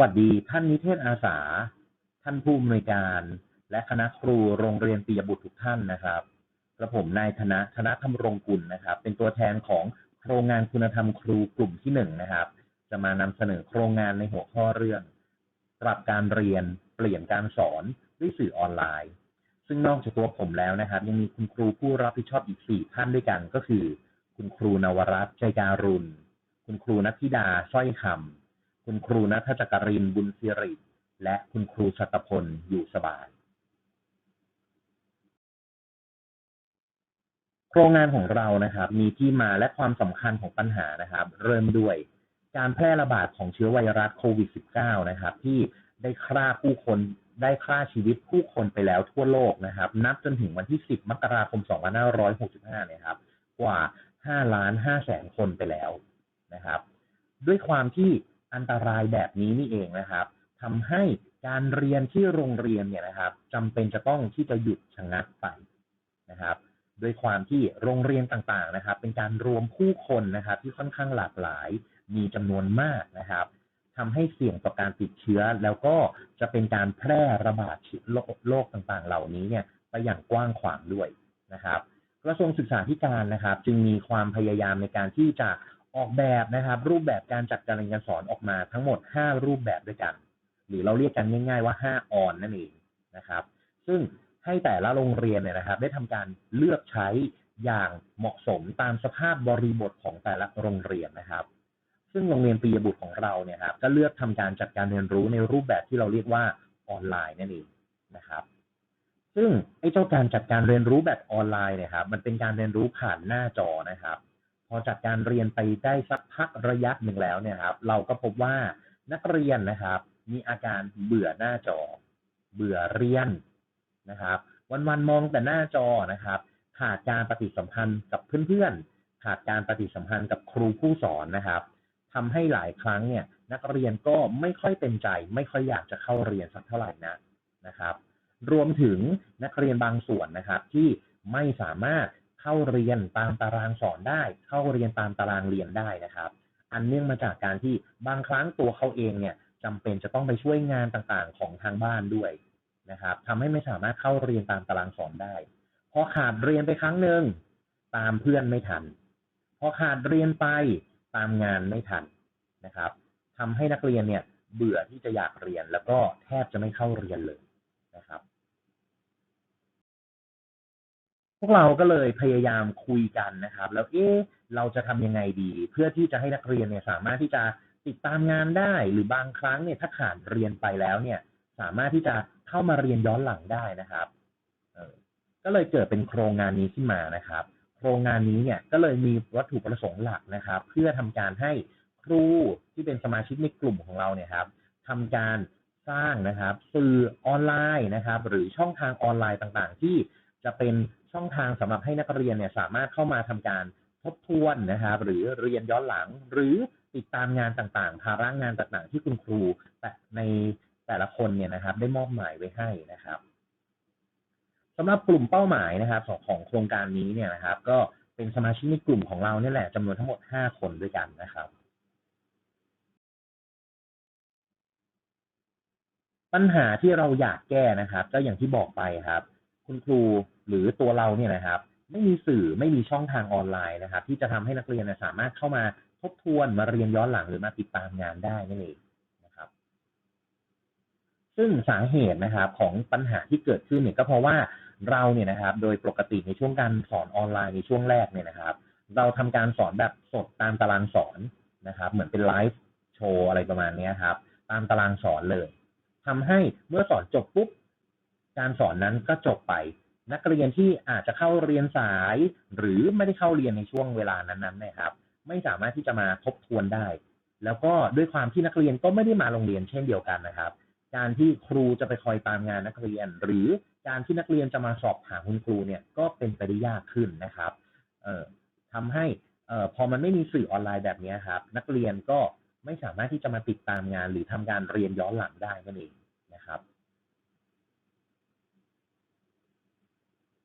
วัสดีท่านนิเทศอาสา ท่านผู้อำนวยการ และคณะครูโรงเรียนปียบุตรทุกท่านนะครับกระผมนายธนะธนธรรมรงกุลนะครับ เป็นตัวแทนของโครงงานคุณธรรมครูกลุ่มที่หนึ่งนะครับ จะมานำเสนอโครงงานในหัวข้อเรื่องปรับการเรียนเปลี่ยนการสอนด้วยสื่อออนไลน์ ซึ่งนอกจากตัวผมแล้วนะครับ ยังมีคุณครูผู้รับผิดชอบอีก4ท่านด้วยกันก็คือ คุณครูนวรัตน์ใจการุณ คุณครูนัทธิดาสร้อยคำ คุณครูนัทจักริน บุญสิริ และคุณครูชัตพล อยู่สบาย โครงงานของเรานะครับ มีที่มาและความสำคัญของปัญหานะครับ เริ่มด้วยการแพร่ระบาดของเชื้อไวรัสโควิด -19 นะครับ ที่ได้ฆ่าผู้คนได้ฆ่าชีวิตผู้คนไปแล้วทั่วโลกนะครับ นับจนถึงวันที่ 10 มกราคม 2565เนี่ยครับ กว่า 5 ล้าน5แสนคนไปแล้วนะครับ ด้วยความที่ อันตรายแบบนี้นี่เองนะครับทำให้การเรียนที่โรงเรียนเนี่ยนะครับจำเป็นจะต้องที่จะหยุดชะงักไปนะครับด้วยความที่โรงเรียนต่างๆนะครับ เป็นการรวมผู้คนนะครับ ที่ค่อนข้างหลากหลายมีจำนวนมากนะครับทำให้เสี่ยงต่อการติดเชื้อ แล้วก็จะเป็นการแพร่ระบาดโรคต่างๆ เหล่านี้เนี่ยไปอย่างกว้างขวางด้วยนะครับกระทรวงศึกษาธิการนะครับ จึงมีความพยายามในการที่จะ ออกแบบนะครับ รูปแบบการจัดการเรียนการสอนออกมาทั้งหมด 5 รูปแบบด้วยกัน หรือเราเรียกกันง่าย ๆว่า 5 ออนนั่นเองนะครับ ซึ่งให้แต่ละโรงเรียนเนี่ยนะครับ ได้ทำการเลือกใช้อย่างเหมาะสมตามสภาพบริบทของแต่ละโรงเรียนนะครับ ซึ่งโรงเรียนปียบุตรของเราเนี่ยครับก็เลือกทำการจัดการเรียนรู้ในรูปแบบที่เราเรียกว่าออนไลน์นั่นเองนะครับ ซึ่งไอ้เจ้าการจัดการเรียนรู้แบบออนไลน์เนี่ยครับมันเป็นการเรียนรู้ผ่านหน้าจอนะครับ อจัดการเรียนไปได้สักพักระยะหนึ่งแล้วเนี่ยครับ เราก็พบว่านักเรียนนะครับ มีอาการเบื่อหน้าจอ เบื่อเรียนนะครับ วันๆมองแต่หน้าจอนะครับ ขาดการปฏิสัมพันธ์กับเพื่อนๆขาดการปฏิสัมพันธ์กับครูผู้สอนนะครับทำให้หลายครั้งเนี่ย นักเรียนก็ไม่ค่อยเป็นใจ ไม่ค่อยอยากจะเข้าเรียนสักเท่าไหร่นะนะครับ รวมถึงนักเรียนบางส่วนนะครับที่ไม่สามารถ เข้าเรียนตามตารางสอนได้ เข้าเรียนตามตารางเรียนได้นะครับ อันเนื่องมาจากการที่บางครั้งตัวเขาเองเนี่ยจำเป็นจะต้องไปช่วยงานต่างๆ ของทางบ้านด้วยนะครับทำให้ไม่สามารถเข้าเรียนตามตารางสอนได้พอขาดเรียนไปครั้งหนึ่งตามเพื่อนไม่ทันพอขาดเรียนไปตามงานไม่ทันนะครับทำให้นักเรียนเนี่ยเบื่อที่จะอยากเรียนแล้วก็แทบจะไม่เข้าเรียนเลยนะครับ วกเราก็เลยพยายามคุยกันนะครับ แล้วเอ๊ะเราจะทำยังไงดี เพื่อที่จะให้นักเรียนเนี่ยสามารถที่จะติดตามงานได้ หรือบางครั้งเนี่ยถ้าขาดเรียนไปแล้วเนี่ย สามารถที่จะเข้ามาเรียนย้อนหลังได้นะครับเออก็เลยเกิดเป็นโครงงานนี้ขึ้นมานะครับ โครงงานนี้เนี่ยก็เลยมีวัตถุประสงค์หลักนะครับ เพื่อทำการให้ครูที่เป็นสมาชิกในกลุ่มของเราเนี่ยครับทำการสร้างนะครับ สื่อออนไลน์นะครับ หรือช่องทางออนไลน์ต่างๆ ที่ จะเป็นช่องทางสำหรับให้นักเรียนเนี่ยสามารถเข้ามาทำการทบทวนนะครับหรือเรียนย้อนหลัง หรือติดตามงานต่างๆ ภาระงานต่างๆ ที่คุณครูแต่ในแต่ละคนเนี่ยนะครับ ได้มอบหมายไว้ให้นะครับสำหรับกลุ่มเป้าหมายนะครับของของโครงการนี้เนี่ยนะครับ ก็เป็นสมาชิกในกลุ่มของเราเนี่ยแหละจำนวนทั้งหมด 5 คนด้วยกันนะครับ ปัญหาที่เราอยากแก้นะครับ ก็อย่างที่บอกไปครับ คุณครูหรือตัวเราเนี่ยนะครับ ไม่มีสื่อไม่มีช่องทางออนไลน์นะครับ ที่จะทำให้นักเรียนสามารถเข้ามาทบทวนมาเรียนย้อนหลังหรือมาติดตามงานได้นั่นเองนะครับ ซึ่งสาเหตุนะครับของปัญหาที่เกิดขึ้นเนี่ยก็เพราะว่าเราเนี่ยนะครับ โดยปกติในช่วงการสอนออนไลน์ในช่วงแรกเนี่ยนะครับ เราทำการสอนแบบสดตามตารางสอนนะครับ เหมือนเป็นไลฟ์โชว์อะไรประมาณนี้ครับ ตามตารางสอนเลยทำให้เมื่อสอนจบปุ๊บ การสอนนั้นก็จบไป นักเรียนที่อาจจะเข้าเรียนสาย หรือไม่ได้เข้าเรียนในช่วงเวลานั้นๆนะครับ ไม่สามารถที่จะมาทบทวนได้ แล้วก็ด้วยความที่นักเรียนก็ไม่ได้มาโรงเรียนเช่นเดียวกันนะครับ การที่ครูจะไปคอยตามงานนักเรียน หรือการที่นักเรียนจะมาสอบถามคุณครูเนี่ยก็เป็นไปได้ยากขึ้นนะครับเอ่อทำให้เอ่อพอมันไม่มีสื่อออนไลน์แบบนี้ครับ นักเรียนก็ไม่สามารถที่จะมาติดตามงาน หรือทำการเรียนย้อนหลังได้นั่นเองนะครับ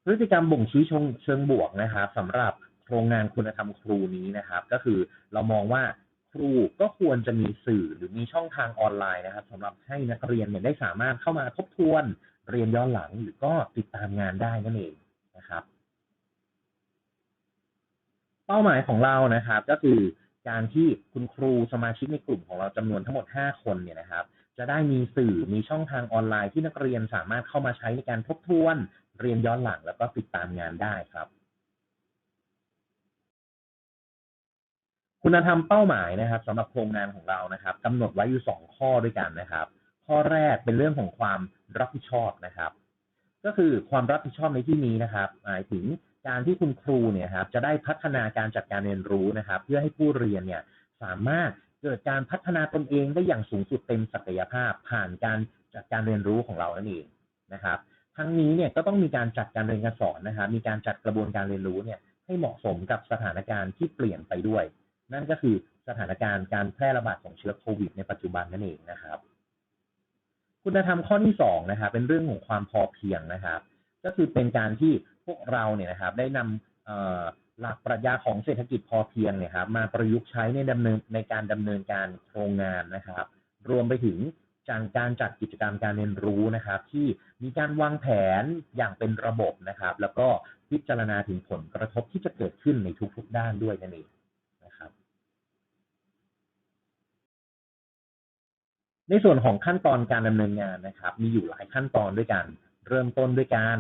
พฤติกรรมบ่งชี้เชิงบวกนะครับสำหรับโครงงานคุณธรรมครูนี้นะครับ ก็คือเรามองว่าครูก็ควรจะมีสื่อหรือมีช่องทางออนไลน์นะครับสำหรับให้นักเรียนเนี่ยได้สามารถเข้ามาทบทวนเรียนย้อนหลังหรือก็ติดตามงานได้นั่นเองนะครับ เป้าหมายของเรานะครับ ก็คือการที่คุณครูสมาชิกในกลุ่มของเราจำนวนทั้งหมด 5 คนเนี่ยนะครับ จะได้มีสื่อมีช่องทางออนไลน์ที่นักเรียนสามารถเข้ามาใช้ในการทบทวน เรียนย้อนหลังแล้วก็ติดตามงานได้ครับ คุณธรรมเป้าหมายนะครับสำหรับโครงงานของเรานะครับกำหนดไว้อยู่ 2 ข้อด้วยกันนะครับ ข้อแรกเป็นเรื่องของความรับผิดชอบนะครับ ก็คือความรับผิดชอบในที่นี้นะครับหมายถึงการที่คุณครูเนี่ยครับจะได้พัฒนาการจัดการเรียนรู้นะครับ เพื่อให้ผู้เรียนเนี่ยสามารถเกิดการพัฒนาตนเองได้อย่างสูงสุดเต็มศักยภาพ ผ่านการจัดการเรียนรู้ของเรานั่นเองนะครับ ทั้งนี้เนี่ยก็ต้องมีการจัดการเรียนการสอนนะครับมีการจัดกระบวนการเรียนรู้เนี่ยให้เหมาะสมกับสถานการณ์ที่เปลี่ยนไปด้วย นั่นก็คือสถานการณ์การแพร่ระบาดของเชื้อโควิด ในปัจจุบันนั่นเองนะครับ คุณธรรมข้อที่สองนะครับเป็นเรื่องของความพอเพียงนะครับ ก็คือเป็นการที่พวกเราเนี่ยนะครับได้นำหลักปรัชญาของเศรษฐกิจพอเพียงเนี่ยครับมาประยุกต์ใช้ในดำเนินในการดำเนินการโครงงานนะครับ รวมไปถึง จากการจัดกิจกรรมการเรียนรู้นะครับ ที่มีการวางแผนอย่างเป็นระบบนะครับ แล้วก็พิจารณาถึงผลกระทบที่จะเกิดขึ้นในทุกๆด้านด้วยนั่นเองนะครับ ในส่วนของขั้นตอนการดำเนินงานนะครับ มีอยู่หลายขั้นตอนด้วยกัน เริ่มต้นด้วยการ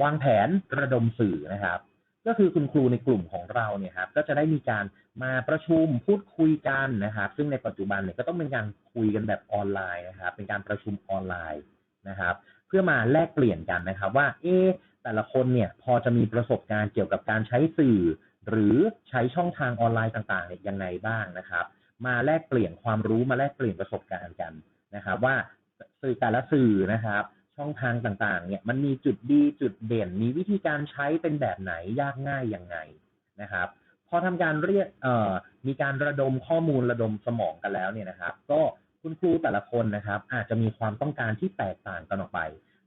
วางแผนระดมสื่อนะครับ ก็คือคุณครูในกลุ่มของเราเนี่ยครับก็จะได้มีการมาประชุมพูดคุยกันนะครับ ซึ่งในปัจจุบันเนี่ยก็ต้องเป็นการคุยกันแบบออนไลน์นะครับ เป็นการประชุมออนไลน์นะครับ เพื่อมาแลกเปลี่ยนกันนะครับว่าเอ๊แต่ละคนเนี่ยพอจะมีประสบการณ์เกี่ยวกับการใช้สื่อ หรือใช้ช่องทางออนไลน์ต่างๆเนี่ยยังไงบ้างนะครับ มาแลกเปลี่ยนความรู้มาแลกเปลี่ยนประสบการณ์กันนะครับ ว่าสื่อแต่ละสื่อนะครับ ช่องทางต่างๆ เนี่ยมันมีจุดดีจุดเด่น มีวิธีการใช้เป็นแบบไหนยากง่ายยังไงนะครับ พอทำการเรียกเอ่อมีการระดมข้อมูลระดมสมองกันแล้วเนี่ยนะครับ ก็คุณครูแต่ละคนนะครับ อาจจะมีความต้องการที่แตกต่างกันออกไป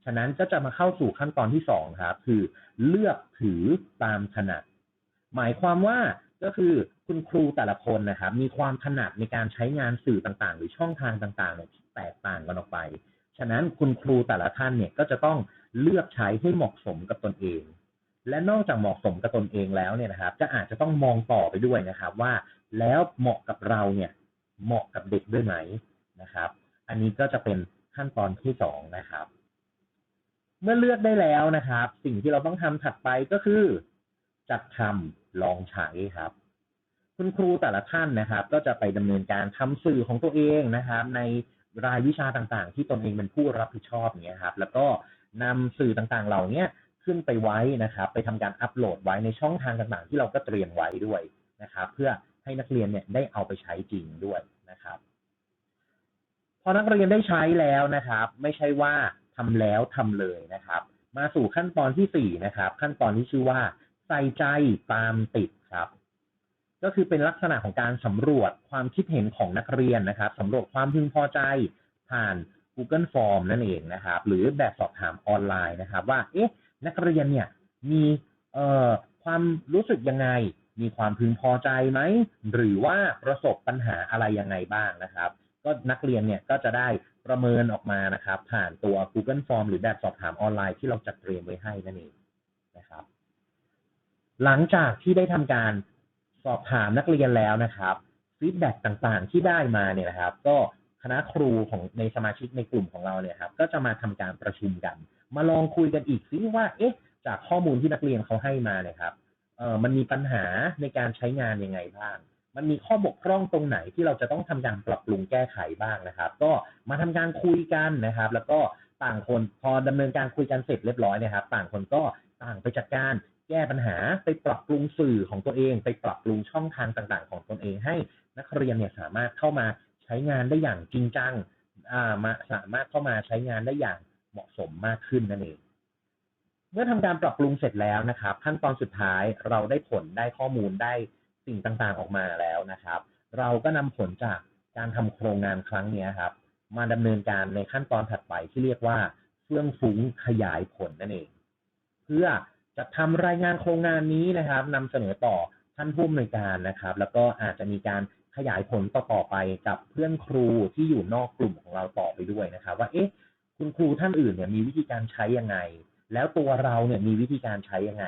ฉะนั้นก็จะมาเข้าสู่ขั้นตอนที่สองครับ คือเลือกถือตามถนัด หมายความว่าก็คือคุณครูแต่ละคนนะครับ มีความถนัดในการใช้งานสื่อต่างๆ หรือช่องทางต่างๆเนี่ยแตกต่างกันออกไป ฉะนั้นคุณครูแต่ละท่านเนี่ยก็จะต้องเลือกใช้ให้เหมาะสมกับตนเอง และนอกจากเหมาะสมกับตนเองแล้วเนี่ยนะครับ ก็อาจจะต้องมองต่อไปด้วยนะครับ ว่าแล้วเหมาะกับเราเนี่ยเหมาะกับเด็กด้วยไหมนะครับ อันนี้ก็จะเป็นขั้นตอนที่สองนะครับ เมื่อเลือกได้แล้วนะครับ สิ่งที่เราต้องทำถัดไปก็คือ จัดทำลองใช้ครับ คุณครูแต่ละท่านนะครับ ก็จะไปดำเนินการทำสื่อของตัวเองนะครับ ใน รายวิชาต่างๆ ที่ตนเองเป็นผู้รับผิดชอบเนี้ยครับ แล้วก็นำสื่อต่างๆเหล่านี้ขึ้นไปไว้นะครับ ไปทำการอัปโหลดไว้ในช่องทางต่างๆ ที่เราก็เตรียมไว้ด้วยนะครับ เพื่อให้นักเรียนเนี่ยได้เอาไปใช้จริงด้วยนะครับ พอนักเรียนได้ใช้แล้วนะครับ ไม่ใช่ว่าทำแล้วทำเลยนะครับ มาสู่ขั้นตอนที่สี่นะครับ ขั้นตอนที่ชื่อว่า ใส่ใจตามติดครับ ก็คือเป็นลักษณะของการสำรวจความคิดเห็นของนักเรียนนะครับสำรวจความพึงพอใจผ่าน Google Form นั่นเองนะครับ หรือแบบสอบถามออนไลน์นะครับ ว่าเอ๊ะนักเรียนเนี่ยมีเอ่อความรู้สึกยังไง มีความพึงพอใจไหม หรือว่าประสบปัญหาอะไรยังไงบ้างนะครับ ก็นักเรียนเนี่ยก็จะได้ประเมินออกมานะครับ ผ่านตัว Google Form หรือแบบสอบถามออนไลน์ที่เราจัดเตรียมไว้ให้นั่นเองนะครับ หลังจากที่ได้ทำการ สอบถามนักเรียนแล้วนะครับฟีดแบ็กต่างๆ ที่ได้มาเนี่ยนะครับ ก็คณะครูของในสมาชิกในกลุ่มของเราเนี่ยครับ ก็จะมาทำการประชุมกัน มาลองคุยกันอีกซิว่า เอ๊ะ จากข้อมูลที่นักเรียนเขาให้มาเนี่ยครับเอ่อมันมีปัญหาในการใช้งานยังไงบ้าง มันมีข้อบกพร่องตรงไหนที่เราจะต้องทำการปรับปรุงแก้ไขบ้างนะครับ ก็มาทำการคุยกันนะครับ แล้วก็ต่างคนพอดำเนินการคุยกันเสร็จเรียบร้อยนะครับ ต่างคนก็ต่างไปจัดการ ก้ปัญหา ไปปรับปรุงสื่อของตัวเอง ไปปรับปรุงช่องทางต่างๆ ของตนเอง ให้นักเรียนเนี่ยสามารถเข้ามาใช้งานได้อย่างจริงจังามาสามารถเข้ามาใช้งานได้อย่างเหมาะสมมากขึ้นนั่นเอง เมื่อทำการปรับปรุงเสร็จแล้วนะครับ ขั้นตอนสุดท้ายเราได้ผลได้ข้อมูลได้สิ่งต่างๆออกมาแล้วนะครับ เราก็นำผลจากการทำโครงงานครั้งนี้ครับ มาดำเนินการในขั้นตอนถัดไปที่เรียกว่าเฟื่องฟุ้งขยายผลนั่นเอง เพื่อ จะทำรายงานโครงงานนี้นะครับนำเสนอต่อท่านผู้อำนวยการนะครับ แล้วก็อาจจะมีการขยายผลต่อๆไปกับเพื่อนครูที่อยู่นอกกลุ่มของเราต่อไปด้วยนะครับ ว่าเอ๊ะคุณครูท่านอื่นเนี่ยมีวิธีการใช้ยังไง แล้วตัวเราเนี่ยมีวิธีการใช้ยังไง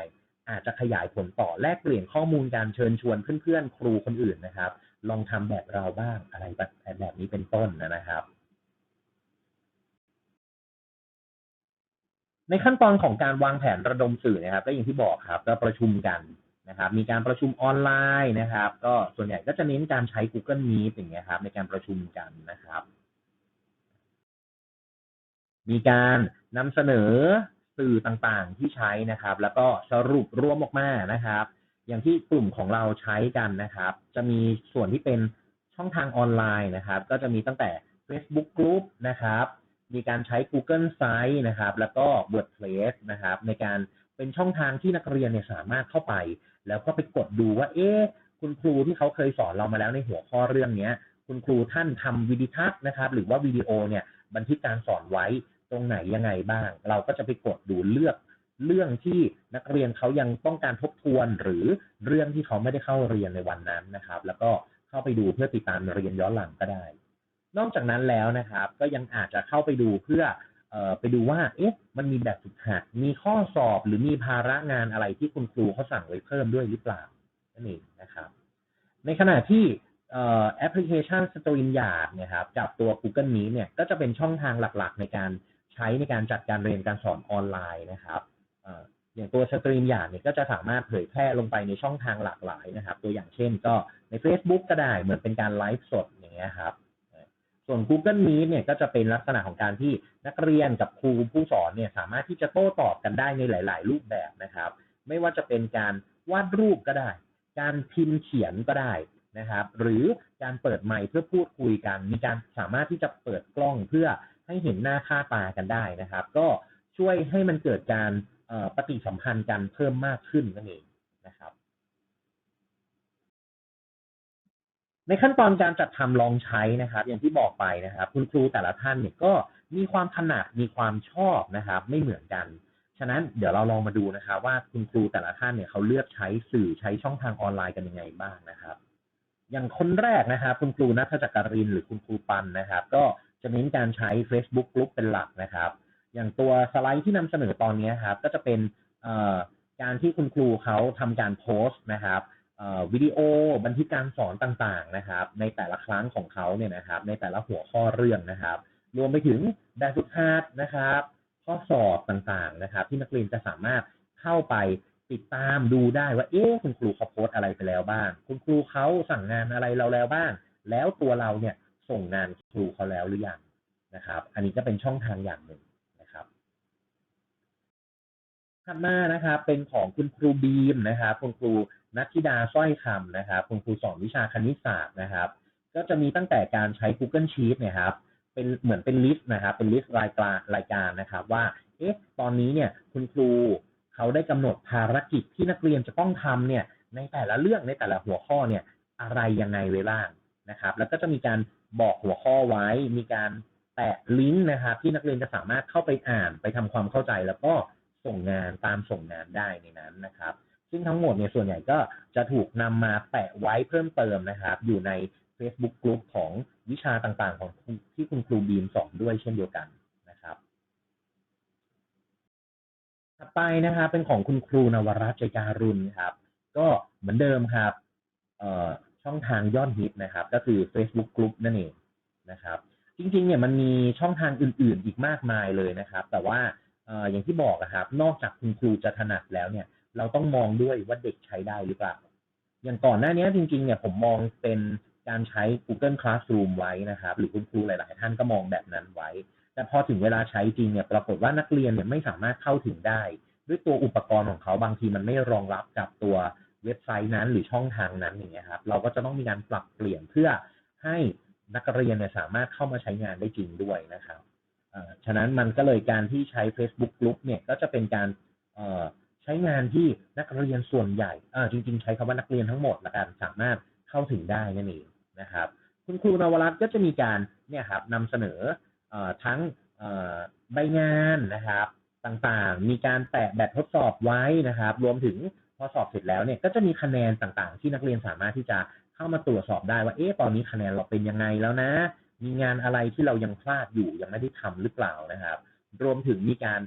อาจจะขยายผลต่อแลกเปลี่ยนข้อมูลการเชิญชวนเพื่อนๆ ครูคนอื่นนะครับ ลองทำแบบเราบ้างอะไรแบบแบบนี้เป็นต้นนะครับ ในขั้นตอนของการวางแผนระดมสื่อนะครับ ก็อย่างที่บอกครับก็ประชุมกันนะครับ มีการประชุมออนไลน์นะครับ ก็ส่วนใหญ่ก็จะเน้นการใช้ Google Meet อย่างเงี้ยครับ ในการประชุมกันนะครับ มีการนำเสนอสื่อต่างๆที่ใช้นะครับ แล้วก็สรุปรวมออกมานะครับ อย่างที่กลุ่มของเราใช้กันนะครับ จะมีส่วนที่เป็นช่องทางออนไลน์นะครับ ก็จะมีตั้งแต่ Facebook Group นะครับ มีการใช้ Google Site นะครับ แล้วก็ WordPress นะครับ ในการเป็นช่องทางที่นักเรียนเนี่ยสามารถเข้าไป แล้วก็ไปกดดูว่า เอ๊ะคุณครูที่เขาเคยสอนเรามาแล้วในหัวข้อเรื่องเนี้ย คุณครูท่านทำวิดีทัศน์นะครับ หรือว่าวิดีโอเนี่ยบันทึกการสอนไว้ตรงไหนยังไงบ้าง เราก็จะไปกดดูเลือกเรื่องที่นักเรียนเขายังต้องการทบทวน หรือเรื่องที่เขาไม่ได้เข้าเรียนในวันนั้นนะครับ แล้วก็เข้าไปดูเพื่อติดตามเรียนย้อนหลังก็ได้ นอกจากนั้นแล้วนะครับ ก็ยังอาจจะเข้าไปดูเพื่อไปดูว่าเอ๊ะมันมีแบบฝึกหัดมีข้อสอบหรือมีภาระงานอะไรที่คุณครูเขาสั่งไว้เพิ่มด้วยหรือเปล่านั่นเองนะครับ ในขณะที่แอปพลิเคชัน StreamYard นี่ยครับกับตัว Google Meet เนี่ยก็จะเป็นช่องทางหลักๆ ในการใช้ในการจัดการเรียนการสอนออนไลน์นะครับอย่างตัว StreamYard เนี่ยก็จะสามารถเผยแพร่ลงไปในช่องทางหลากหลายนะครับ ตัวอย่างเช่นก็ใน Facebook ก็ได้เหมือนเป็นการไลฟ์สดอย่างเงี้ยครับ ส่วน Google Meet เนี่ยก็จะเป็นลักษณะของการที่นักเรียนกับครูผู้สอนเนี่ยสามารถที่จะโต้ตอบกันได้ในหลาย ๆ รูปแบบนะครับ ไม่ว่าจะเป็นการวาดรูปก็ได้ การพิมพ์เขียนก็ได้นะครับ หรือการเปิดไมค์เพื่อพูดคุยกัน มีการสามารถที่จะเปิดกล้องเพื่อให้เห็นหน้าค่าตากันได้นะครับ ก็ช่วยให้มันเกิดการปฏิสัมพันธ์กันเพิ่มมากขึ้นนั่นเองนะครับ ในขั้นตอนการจัดทำลองใช้นะครับ อย่างที่บอกไปนะครับ คุณครูแต่ละท่านเนี่ยก็มีความถนัดมีความชอบนะครับ ไม่เหมือนกัน ฉะนั้นเดี๋ยวเราลองมาดูนะครับ ว่าคุณครูแต่ละท่านเนี่ยเขาเลือกใช้สื่อใช้ช่องทางออนไลน์กันยังไงบ้างนะครับ อย่างคนแรกนะครับ คุณครูนัทจักรินหรือคุณครูปันนะครับ ก็จะเน้นการใช้ Facebook Group เป็นหลักนะครับ อย่างตัวสไลด์ที่นำเสนอตอนนี้ครับ ก็จะเป็นการที่คุณครูเขาทำการโพสต์นะครับ วิดีโอบันทึกการสอนต่างๆนะครับ ในแต่ละครั้งของเขาเนี่ยนะครับ ในแต่ละหัวข้อเรื่องนะครับ รวมไปถึงแบบฝึกหัดนะครับ ข้อสอบต่างๆนะครับ ที่นักเรียนจะสามารถเข้าไปติดตามดูได้ว่าเอ๊ะคุณครูเขาโพสอะไรไปแล้วบ้าง คุณครูเขาสั่งงานอะไรเราแล้วบ้าง แล้วตัวเราเนี่ยส่งงานครูเขาแล้วหรือยังนะครับ อันนี้ก็เป็นช่องทางอย่างหนึ่งนะครับถัดมานะครับเป็นของคุณครูบีมนะครับ คุณครู นัทธิดาสร้อยคำนะครับ คุณครูสอนวิชาคณิตศาสตร์นะครับ ก็จะมีตั้งแต่การใช้ Google Sheet เนี่ยครับ เป็นเหมือนเป็นลิสต์นะครับ เป็นลิสต์รายการรายการนะครับ ว่า เอ๊ะ ตอนนี้เนี่ยคุณครูเขาได้กำหนดภารกิจที่นักเรียนจะต้องทำเนี่ย ในแต่ละเรื่องในแต่ละหัวข้อเนี่ย อะไรยังไงไว้บ้างนะครับ แล้วก็จะมีการบอกหัวข้อไว้ มีการแตะลิงก์นะครับที่นักเรียนจะสามารถเข้าไปอ่านไปทำความเข้าใจแล้วก็ส่งงานตามส่งงานได้ในนั้นนะครับ ซึ่งทั้งหมดเนี่ยส่วนใหญ่ก็จะถูกนำมาแปะไว้เพิ่มเติมนะครับ อยู่ใน Facebook Group ของวิชาต่างๆ ของที่คุณครูบีมสอนด้วยเช่นเดียวกันนะครับถัดไปนะครับเป็นของคุณครูนวรัตน์ใจการุณครับ ก็เหมือนเดิมครับช่องทางยอดฮิตนะครับ ก็คือ Facebook Group นั่นเองนะครับ จริงๆเนี่ยมันมีช่องทางอื่น ๆ อีกมากมายเลยนะครับ แต่ว่าอย่างที่บอกนะครับ นอกจากคุณครูจะถนัดแล้วเนี่ย เราต้องมองด้วยว่าเด็กใช้ได้หรือเปล่า อย่างก่อนหน้านี้จริงๆเนี่ยผมมองเป็นการใช้ Google Classroom ไว้นะครับ หรือคุณครูหลาย ๆ ท่านก็มองแบบนั้นไว้ แต่พอถึงเวลาใช้จริงเนี่ยปรากฏว่านักเรียนเนี่ยไม่สามารถเข้าถึงได้ ด้วยตัวอุปกรณ์ของเขาบางทีมันไม่รองรับกับตัวเว็บไซต์นั้นหรือช่องทางนั้นอย่างเงี้ยครับ เราก็จะต้องมีการปรับเปลี่ยนเพื่อให้นักเรียนเนี่ยสามารถเข้ามาใช้งานได้จริงด้วยนะครับฉะนั้นมันก็เลยการที่ใช้ Facebook Group เนี่ยก็จะเป็นการ ใช้งานที่นักเรียนส่วนใหญ่จริง ๆ ใช้คำว่านักเรียนทั้งหมดละกันสามารถเข้าถึงได้นั่นเองนะครับ คุณครูนวรัตน์ก็จะมีการเนี่ยครับนำเสนอทั้งใบงานนะครับต่างๆ มีการแปะแบบทดสอบไว้นะครับ รวมถึงพอสอบเสร็จแล้วเนี่ยก็จะมีคะแนนต่างๆ ที่นักเรียนสามารถที่จะเข้ามาตรวจสอบได้ว่าเอ๊ะตอนนี้คะแนนเราเป็นยังไงแล้วนะ มีงานอะไรที่เรายังพลาดอยู่ยังไม่ได้ทำหรือเปล่านะครับ รวมถึงมีการ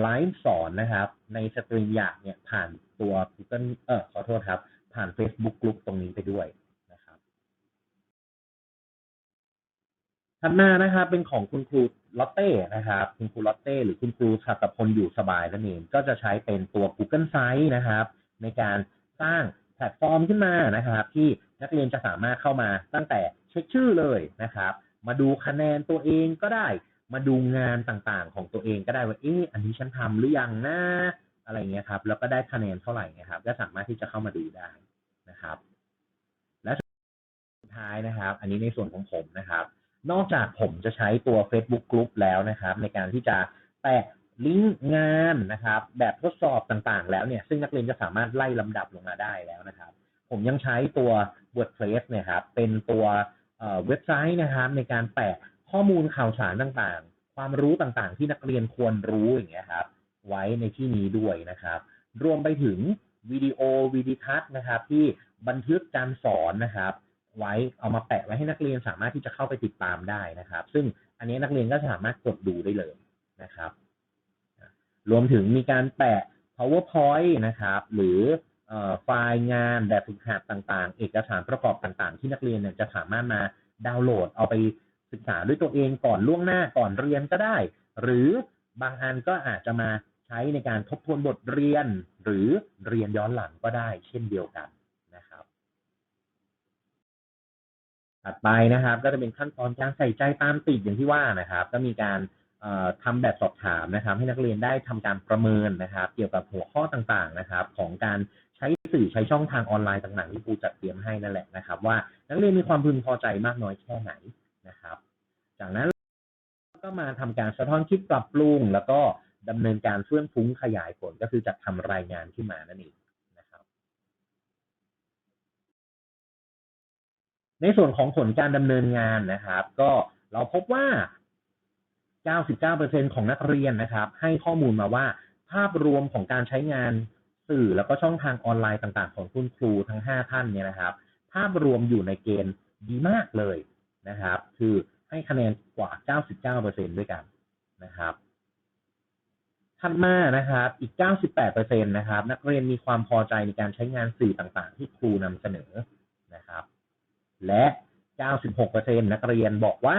ไลฟ์สอนนะครับ ในสตรีมอยากเนี่ยผ่านตัว Google เออขอโทษครับ ผ่าน Facebook Group ตรงนี้ไปด้วยนะครับถัดมานะครับเป็นของคุณครูลอตเต้นะครับ คุณครูลอตเต้หรือคุณครูชัตพลอยู่สบายนั่นเองก็จะใช้เป็นตัว Google Site นะครับ ในการสร้างแพลตฟอร์มขึ้นมานะครับ ที่นักเรียนจะสามารถเข้ามาตั้งแต่เช็คชื่อเลยนะครับ มาดูคะแนนตัวเองก็ได้ มาดูงานต่างๆ ของตัวเองก็ได้ว่าเอ๊ะอันนี้ฉันทำหรือยังนะอะไรเงี้ยครับ แล้วก็ได้คะแนนเท่าไหร่นะครับ ก็สามารถที่จะเข้ามาดูได้นะครับ และสุดท้ายนะครับ อันนี้ในส่วนของผมนะครับ นอกจากผมจะใช้ตัว Facebook Group แล้วนะครับ ในการที่จะแปะลิงก์งานนะครับ แบบทดสอบต่างๆ แล้วเนี่ย ซึ่งนักเรียนจะสามารถไล่ลำดับลงมาได้แล้วนะครับ ผมยังใช้ตัว WordPress เนี่ยครับ เป็นตัวเว็บไซต์นะครับ ในการแปะ ข้อมูลข่าวสารต่างๆ ความรู้ต่างๆ ที่นักเรียนควรรู้อย่างเงี้ยครับ ไว้ในที่นี้ด้วยนะครับ รวมไปถึงวิดีโอวิดีทัศน์นะครับ ที่บันทึกการสอนนะครับ ไว้เอามาแปะไว้ให้นักเรียนสามารถที่จะเข้าไปติดตามได้นะครับ ซึ่งอันนี้นักเรียนก็สามารถกดดูได้เลยนะครับ รวมถึงมีการแปะ powerpoint นะครับ หรือไฟล์งานแบบฝึกหัดต่างๆ เอกสารประกอบต่างๆ ที่นักเรียนเนี่ยจะสามารถมาดาวน์โหลดเอาไป ศึกษาด้วยตัวเองก่อนล่วงหน้าก่อนเรียนก็ได้ หรือบางอันก็อาจจะมาใช้ในการทบทวนบทเรียน หรือเรียนย้อนหลังก็ได้ เช่นเดียวกันนะครับถัดไปนะครับ ก็จะเป็นขั้นตอนการใส่ใจตามติดอย่างที่ว่านะครับ ก็มีการทำแบบสอบถามนะครับ ให้นักเรียนได้ทำการประเมินนะครับ เกี่ยวกับหัวข้อต่างๆนะครับ ของการใช้สื่อใช้ช่องทางออนไลน์ต่างๆที่ครูจัดเตรียมให้นั่นแหละนะครับ ว่านักเรียนมีความพึงพอใจมากน้อยแค่ไหนนะครับ จากนั้นก็มาทำการสะท้อนคิดปรับปรุง แล้วก็ดำเนินการเฟื่องฟุ้งขยายผลก็คือจัดทำรายงานขึ้นมานั่นเองนะครับ ในส่วนของผลการดำเนินงานนะครับ ก็เราพบว่า 99%ของนักเรียนนะครับ ให้ข้อมูลมาว่าภาพรวมของการใช้งานสื่อแล้วก็ช่องทางออนไลน์ต่าง ๆ ของคุณครูทั้ง 5 ท่านเนี่ยนะครับ ภาพรวมอยู่ในเกณฑ์ดีมากเลยนะครับ คือ ให้คะแนนกว่า 99%ด้วยกันนะครับถัดมานะครับ อีก 98%นะครับ นักเรียนมีความพอใจในการใช้งานสื่อต่างๆ ที่ครูนำเสนอนะครับ และ 96%นักเรียนบอกว่า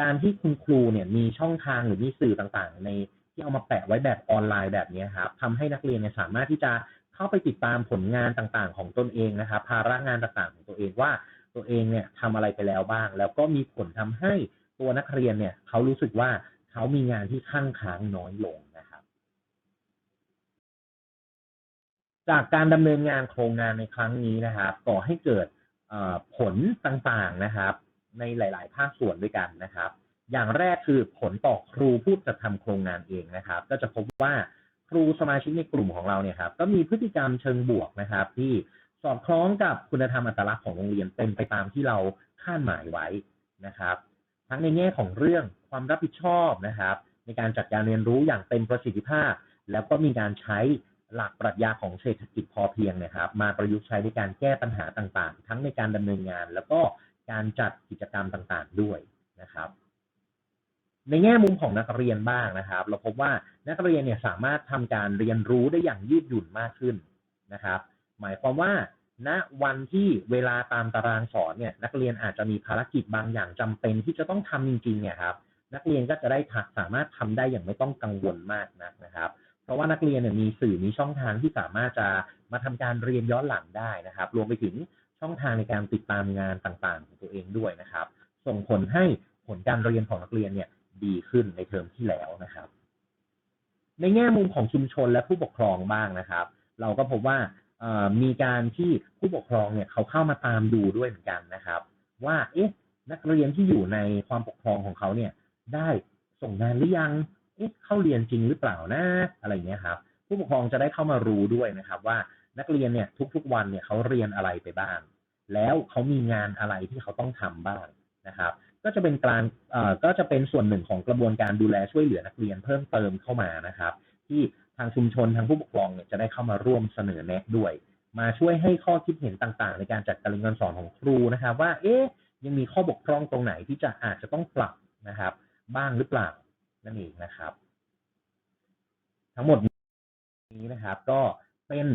การที่คุณครูเนี่ยมีช่องทางหรือมีสื่อต่างๆ ในที่เอามาแปะไว้แบบออนไลน์แบบนี้ครับทำให้นักเรียนเนี่ยสามารถที่จะเข้าไปติดตามผลงานต่างๆ ของตนเองนะครับ ภาระงานต่างๆ ของตัวเองว่า ตัวเองเนี่ยทำอะไรไปแล้วบ้าง แล้วก็มีผลทำให้ตัวนักเรียนเนี่ยเขารู้สึกว่าเขามีงานที่ข้างค้างน้อยลงนะครับ จากการดำเนินงานโครงงานในครั้งนี้นะครับก่อให้เกิดผลต่างๆนะครับ ในหลาย ๆ ภาคส่วนด้วยกันนะครับ อย่างแรกคือผลต่อครูผู้จัดทำโครงงานเองนะครับ ก็จะพบว่าครูสมาชิกในกลุ่มของเราเนี่ยครับ ก็มีพฤติกรรมเชิงบวกนะครับ ที่ สอดคล้องกับคุณธรรมอัตลักษณ์ของโรงเรียนเป็นไปตามที่เราคาดหมายไว้นะครับ ทั้งในแง่ของเรื่องความรับผิดชอบนะครับ ในการจัดการเรียนรู้อย่างเต็มประสิทธิภาพ แล้วก็มีการใช้หลักปรัชญาของเศรษฐกิจพอเพียงนะครับ มาประยุกต์ใช้ในการแก้ปัญหาต่างๆ ทั้งในการดำเนินงาน แล้วก็การจัดกิจกรรมต่างๆ ด้วยนะครับ ในแง่มุมของนักเรียนบ้างนะครับ เราพบว่านักเรียนเนี่ยสามารถทำการเรียนรู้ได้อย่างยืดหยุ่นมากขึ้นนะครับ หมายความว่าณวันที่เวลาตามตารางสอนเนี่ยนักเรียนอาจจะมีภารกิจบางอย่างจำเป็นที่จะต้องทำจริงๆเนี่ยครับนักเรียนก็จะได้สามารถทำได้อย่างไม่ต้องกังวลมากนักนะครับ เพราะว่านักเรียนเนี่ยมีสื่อมีช่องทางที่สามารถจะมาทำการเรียนย้อนหลังได้นะครับ รวมไปถึงช่องทางในการติดตามงานต่างๆ ของตัวเองด้วยนะครับ ส่งผลให้ผลการเรียนของนักเรียนเนี่ยดีขึ้นในเทอมที่แล้วนะครับ ในแง่มุมของชุมชนและผู้ปกครองบ้างนะครับ เราก็พบว่า มีการที่ผู้ปกครองเนี่ยเขาเข้ามาตามดูด้วยเหมือนกันนะครับ ว่าเอ๊ะนักเรียนที่อยู่ในความปกครองของเขาเนี่ย ได้ส่งงานหรือยังเอ๊ะเข้าเรียนจริงหรือเปล่านะอะไรเงี้ยครับ ผู้ปกครองจะได้เข้ามารู้ด้วยนะครับ ว่านักเรียนเนี่ยทุก ๆ วันเนี่ยเขาเรียนอะไรไปบ้าง แล้วเขามีงานอะไรที่เขาต้องทำบ้างนะครับ ก็จะเป็นการเอ่อก็จะเป็นส่วนหนึ่งของกระบวนการดูแลช่วยเหลือนักเรียนเพิ่มเติมเข้ามานะครับ ที่ ทางชุมชนทางผู้ปกครองเนี่ยจะได้เข้ามาร่วมเสนอแนะด้วย มาช่วยให้ข้อคิดเห็นต่างๆ ในการจัดการเรียนการสอนของครูนะครับ ว่าเอ๊ะยังมีข้อบกพร่องตรงไหนที่จะอาจจะต้องปรับนะครับ บ้างหรือเปล่านั่นเองนะครับ ทั้งหมดนี้นะครับ ก็เป็น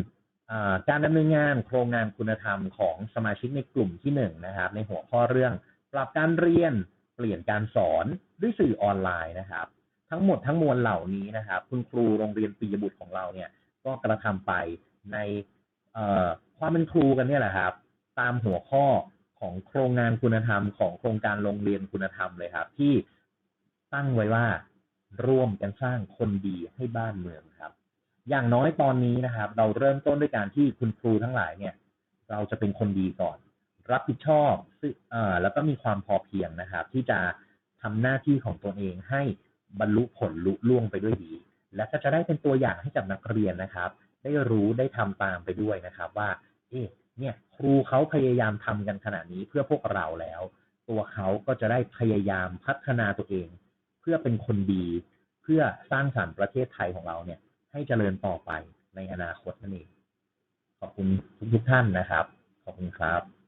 การดำเนินงานโครงงานคุณธรรมของสมาชิกในกลุ่มที่หนึ่งนะครับ ในหัวข้อเรื่อง ปรับการเรียนเปลี่ยนการสอนด้วยสื่อออนไลน์นะครับ ทั้งหมดทั้งมวลเหล่านี้นะครับ คุณครูโรงเรียนปียบุตรของเราเนี่ย ก็กระทำไปในความเป็นครูกันเนี่ยแหละครับ ตามหัวข้อของโครงงานคุณธรรมของโครงการโรงเรียนคุณธรรมเลยครับ ที่ตั้งไว้ว่าร่วมกันสร้างคนดีให้บ้านเมืองครับ อย่างน้อยตอนนี้นะครับ เราเริ่มต้นด้วยการที่คุณครูทั้งหลายเนี่ย เราจะเป็นคนดีก่อน รับผิดชอบซึ่งเอ่อแล้วก็มีความพอเพียงนะครับ ที่จะทำหน้าที่ของตนเองให้ บรรลุผลลุล่วงไปด้วยดี และก็จะได้เป็นตัวอย่างให้กับนักเรียนนะครับ ได้รู้ได้ทำตามไปด้วยนะครับว่า เอ๊ะเนี่ยครูเขาพยายามทำกันขนาดนี้เพื่อพวกเราแล้ว ตัวเขาก็จะได้พยายามพัฒนาตัวเอง เพื่อเป็นคนดี เพื่อสร้างสรรค์ประเทศไทยของเราเนี่ย ให้เจริญต่อไปในอนาคตนั่นเองขอบคุณทุกท่านนะครับ ขอบคุณครับ